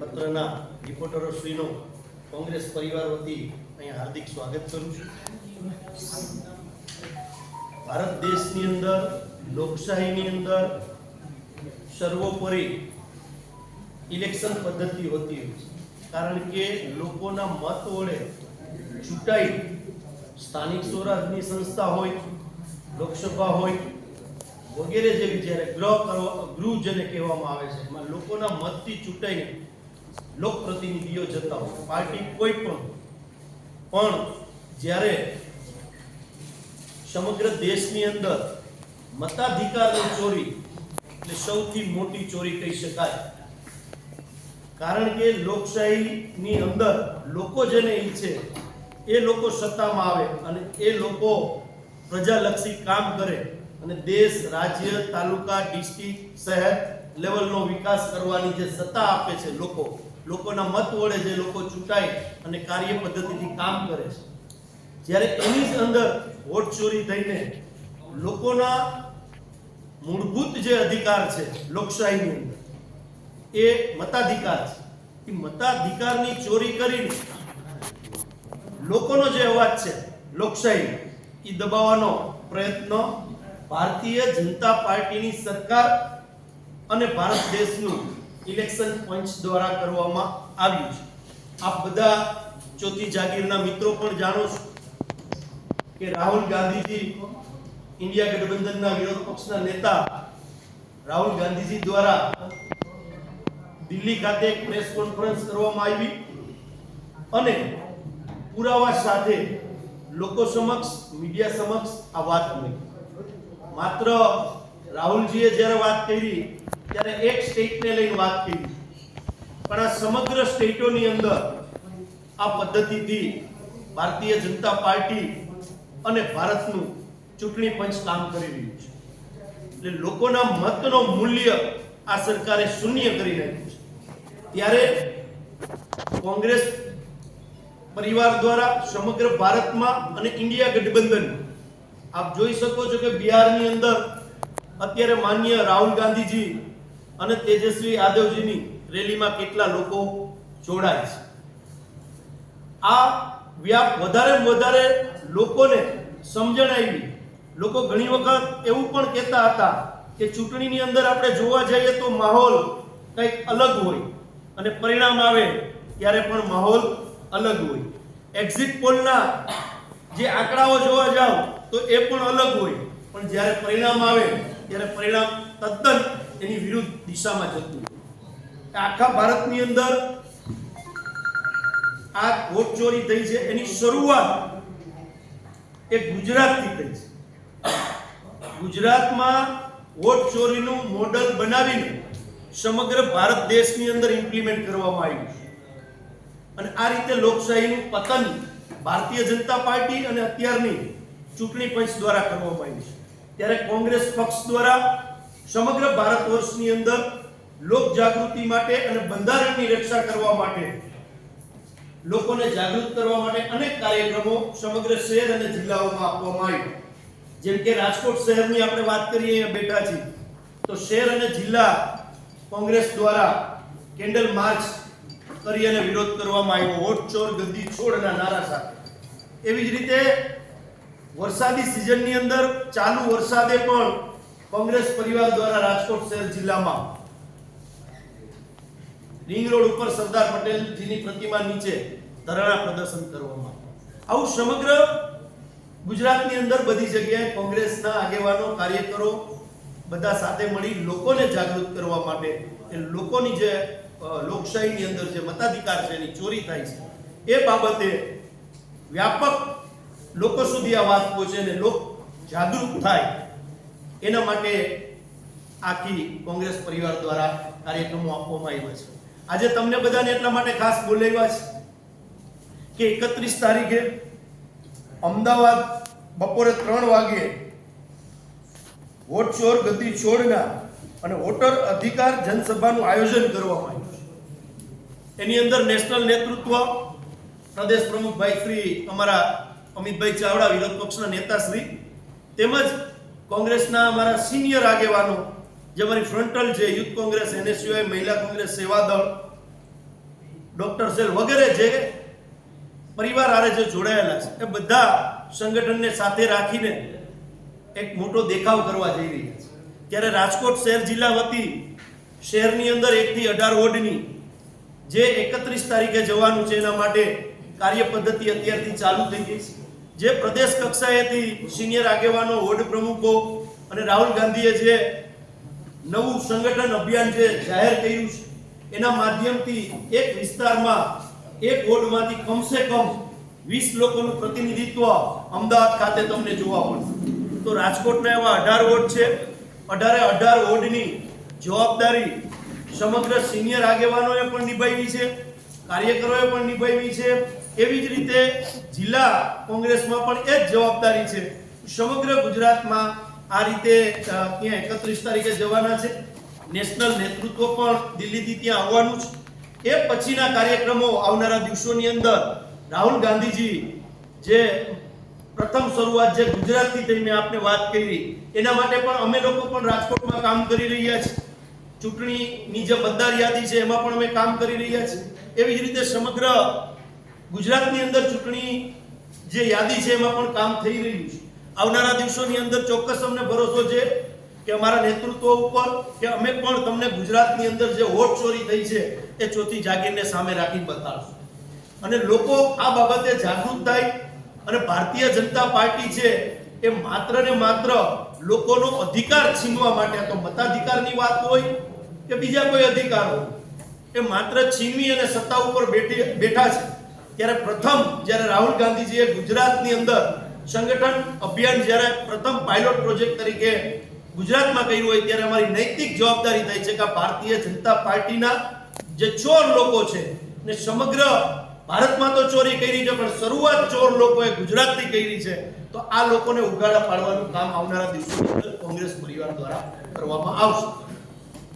પત્રના રિપોર્ટરો શ્રીનો કોંગ્રેસ પરિવાર વતી અહીંયા હાર્દિક સ્વાગત કરું છું. ભારત દેશની અંદર, લોકશાહીની અંદર સર્વોપરી ઇલેક્શન પદ્ધતિ હોતી હોય છે. કારણ કે લોકોના મત વડે ચૂંટાઈ સ્થાનિક સ્વરાજની સંસ્થા હોય, લોકસભા હોય, વગેરે જેવી જ્યારે ગ્રહ કરવા, ગૃહ જેને કહેવામાં આવે છે, એમાં લોકોના મતથી ચૂંટાઈને લોકપ્રતિનિધિઓ જતા હોય, પાર્ટી કોઈ પણ. પણ જ્યારે સમગ્ર દેશની અંદર મતાધિકારની ચોરી એટલે સૌથી મોટી ચોરી કહી શકાય. કારણ કે લોકશાહીની અંદર લોકો જેને ઈચ્છે એ લોકો સત્તામાં આવે અને એ લોકો પ્રજાલક્ષી કામ કરે અને દેશ, રાજ્ય, તાલુકા, ડિસ્ટ્રિક્ટ, શહેર લેવલનો વિકાસ કરવાની જે સત્તા આપે છે લોકો લોકોના મત વડે જે લોકો ચૂંટાય અને કાર્ય પદ્ધતિથી કામ કરે છે. જ્યારે એની જ અંદર વોટ ચોરી થઈને લોકોના મૂળભૂત જે અધિકાર છે, લોકશાહીની અંદર, એ મતાધિકાર છે. એ મતાધિકારની ચોરી કરીને લોકોનો જે અવાજ છે, લોકશાહી એ દબાવવાનો પ્રયત્ન ભારતીય જનતા પાર્ટીની સરકાર અને ભારત દેશનું ઇલેક્શન પંચ દ્વારા કરવામાં આવ્યું છે. આપ બધા ચોથી જાગીરના મિત્રો પણ જાણો છો કે રાહુલ ગાંધીજી ઇન્ડિયા ગઠબંધનના વિરોધ પક્ષના નેતા રાહુલ ગાંધીજી દ્વારા દિલ્હી ખાતે એક પ્રેસ કોન્ફરન્સ કરવામાં આવી અને પુરાવા સાથે લોકો સમક્ષ, મીડિયા સમક્ષ આ વાત મૂકી માત્ર રાહુલજીએ જ્યારે વાત કરી ત્યારે એક સ્ટેટને લઈને વાત કરી પણ આ સમગ્ર સ્ટેટોની અંદર આ પદ્ધતિથી ભારતીય જનતા પાર્ટી અને ભારતનું ચૂંટણી પંચ કામ કરી રહ્યું છે. એટલે લોકોના મતનો મૂલ્ય આ સરકારે શૂન્ય કરી નાખ્યું છે. ત્યારે કોંગ્રેસ પરિવાર દ્વારા સમગ્ર ભારતમાં અને ઇન્ડિયા ગઠબંધન, આપ જોઈ શકો છો કે બિહારની અંદર અત્યારે માન્ય રાહુલ ગાંધીજી અને તેજસ્વી યાદવજીની રેલીમાં કેટલા લોકો જોડાય છે. આ વ્યાપ વધારે વધારે લોકોને સમજણ આવી લોકો ઘણી વખત એવું પણ કહેતા હતા કે ચૂંટણીની અંદર આપણે જોવા જઈએ તો માહોલ કંઈક અલગ હોય અને પરિણામ આવે ત્યારે પણ માહોલ અલગ હોય. એક્ઝિટ પોલના જે આંકડાઓ જોવા જાવ તો એ પણ અલગ હોય. પણ જ્યારે પરિણામ આવે, ત્યારે પરિણામ તદ્દન એની વિરુદ્ધ દિશામાં જતું આખા ભારતની અંદર આ વોટ ચોરી થઈ છે, એની શરૂઆત એ ગુજરાતથી થઈ છે. ગુજરાતમાં વોટ ચોરીનું મોડલ બનાવીને સમગ્ર ભારત દેશની અંદર ઇમ્પ્લિમેન્ટ કરવામાં આવ્યું છે. અને આ રીતે લોકશાહીનું પતન ભારતીય જનતા પાર્ટી અને અત્યારની ચૂંટણી પંચ દ્વારા કરવામાં આવ્યું છે. ત્યારે કોંગ્રેસ પક્ષ દ્વારા સમગ્ર ભારત વર્ષની અંદર લોક જાગૃતિ માટે અને બંધારણની રક્ષા કરવા માટે લોકોને જાગૃત કરવા માટે અનેક કાર્યક્રમો સમગ્ર શહેર અને જિલ્લાઓમાં આપવામાં આવ્યા. જેમ કે રાજકોટ શહેરની આપણે વાત કરીએ, અહીંયા બેઠા છીએ, તો શહેર અને જિલ્લા કોંગ્રેસ દ્વારા કેન્ડલ માર્ચ કરી અને વિરોધ કરવામાં આવ્યો. વોટ ચોર ગદ્દી છોડના નારા સાથે. એવી જ રીતે વરસાદી સિઝનની અંદર ચાલુ વરસાદે પણ કોંગ્રેસ પરિવાર દ્વારા રાજકોટ શહેર જિલ્લામાં રિંગ રોડ ઉપર સરદાર પટેલજીની પ્રતિમા નીચે ધરણા પ્રદર્શન કરવામાં આવું સમગ્ર ગુજરાતની અંદર બધી જગ્યાએ કોંગ્રેસના આગેવાનો, કાર્યકરો બધા સાથે મળી લોકોને જાગૃત કરવા માટે એ લોકોની જે લોકશાહીની અંદર જે મતાધિકાર છે એની ચોરી થાય છે. એ બાબતે વ્યાપક લોકો સુધી આ વાત પહોંચે ને લોક જાગૃત થાય. એના માટે આખી કોંગ્રેસ પરિવાર દ્વારા કાર્યક્રમો આપવામાં આવ્યા છે. આજે તમને બધાને એટલા માટે ખાસ બોલાવ્યા છે કે એકત્રીસ તારીખે અમદાવાદ બપોરે ત્રણ વાગે વોટ ચોર ગતિ છોડના અને વોટર અધિકાર જનસભાનું આયોજન કરવામાં આવ્યું છે. એની અંદર નેશનલ નેતૃત્વ પ્રદેશ પ્રમુખભાઈ શ્રી અમારા અમિતભાઈ ચાવડા, વિરોધ પક્ષના નેતા શ્રી તેમજ કોંગ્રેસના અમારા સિનિયર આગેવાનો, જે અમારી ફ્રન્ટલ છે, યુથ કોંગ્રેસ, એનએસયુઆઈ, મહિલા કોંગ્રેસ, સેવા દળ, ડોક્ટર સેલ વગેરે જે પરિવાર આરે જે જોડાયેલા છે, એ બધા સંગઠનને સાથે રાખીને એક મોટો દેખાવ કરવા જઈ રહ્યા છે. ત્યારે રાજકોટ શહેર જિલ્લા વતી શહેરની અંદર એકથી અઢાર વોર્ડની જે એકત્રીસ તારીખે જવાનું છે, એના માટે કાર્ય પદ્ધતિ અત્યારથી ચાલુ થઈ ગઈ છે. જે પ્રદેશ કક્ષાએથી સિનિયર આગેવાનો, વોર્ડ પ્રમુખો અને રાહુલ ગાંધીએ જે નવું સંગઠન અભિયાન જે જાહેર કર્યું છે, એના માધ્યમથી એક વિસ્તારમાં એક વોર્ડમાંથી કમસે કમ વીસ લોકોનું પ્રતિનિધિત્વ અમદાવાદ ખાતે તમને જોવા મળશે. તો રાજકોટના એવા અઢાર વોર્ડ છે. અઢારે અઢાર વોર્ડની જવાબદારી સમગ્ર સિનિયર આગેવાનોએ પણ નિભાવી છે, કાર્યકરોએ પણ નિભાવી છે. એવી જ રીતે જિલ્લા કોંગ્રેસમાં પણ એ જ જવાબદારી છે. સમગ્ર ગુજરાતમાં આ રીતે ત્યાં એકત્રીસ તારીખે જવાના છે. નેશનલ નેતૃત્વ પણ દિલ્હીથી ત્યાં આવવાનું છે. એ પછીના કાર્યક્રમો આવનારા દિવસોની અંદર રાહુલ ગાંધીજી જે પ્રથમ શરૂઆત જે ગુજરાતથી થઈ મેં આપને વાત કરી, એના માટે પણ અમે લોકો પણ રાજકોટમાં કામ કરી રહ્યા છીએ. ચૂંટણીની જે મતદાર યાદી છે, એમાં પણ અમે કામ કરી રહ્યા છીએ. એવી જ રીતે સમગ્ર ગુજરાતની અંદર ચૂંટણી જે યાદી છે એમાં પણ કામ થઈ રહ્યું છે. આવનારા દિવસોની અંદર ચોક્કસ અમને ભરોસો છે કે અમારા નેતૃત્વ ઉપર કે અમે પણ તમને ગુજરાતની અંદર જે વોટ ચોરી થઈ છે એ ચોથી જાગીરને સામે રાખીને બતાવશું અને લોકો આ બાબતે જાગૃત થાય અને ભારતીય જનતા પાર્ટી છે એ માત્ર ને માત્ર લોકોનો અધિકાર છીનવા માટે તો મતાધિકારની વાત હોય કે બીજા કોઈ અધિકાર હોય, એ માત્ર છીનવી અને સત્તા ઉપર બેઠી બેઠા છે. ત્યારે પ્રથમ જ્યારે રાહુલ ગાંધીજીએ ગુજરાતની અંદર સંગઠન અભિયાન જ્યારે પ્રથમ પાયલોટ પ્રોજેક્ટ તરીકે ગુજરાતમાં કર્યું હોય ત્યારે અમારી નૈતિક જવાબદારી થાય છે કે ભારતીય જનતા પાર્ટીના જે ચોર લોકો છે ને સમગ્ર ભારતમાં તો ચોરી કરી છે, પણ શરૂઆત ચોર લોકોએ ગુજરાતથી કરી છે, તો આ લોકોને ઉગાડા પાડવાનું કામ આવનારા દિવસો કોંગ્રેસ પરિવાર દ્વારા કરવામાં આવશે.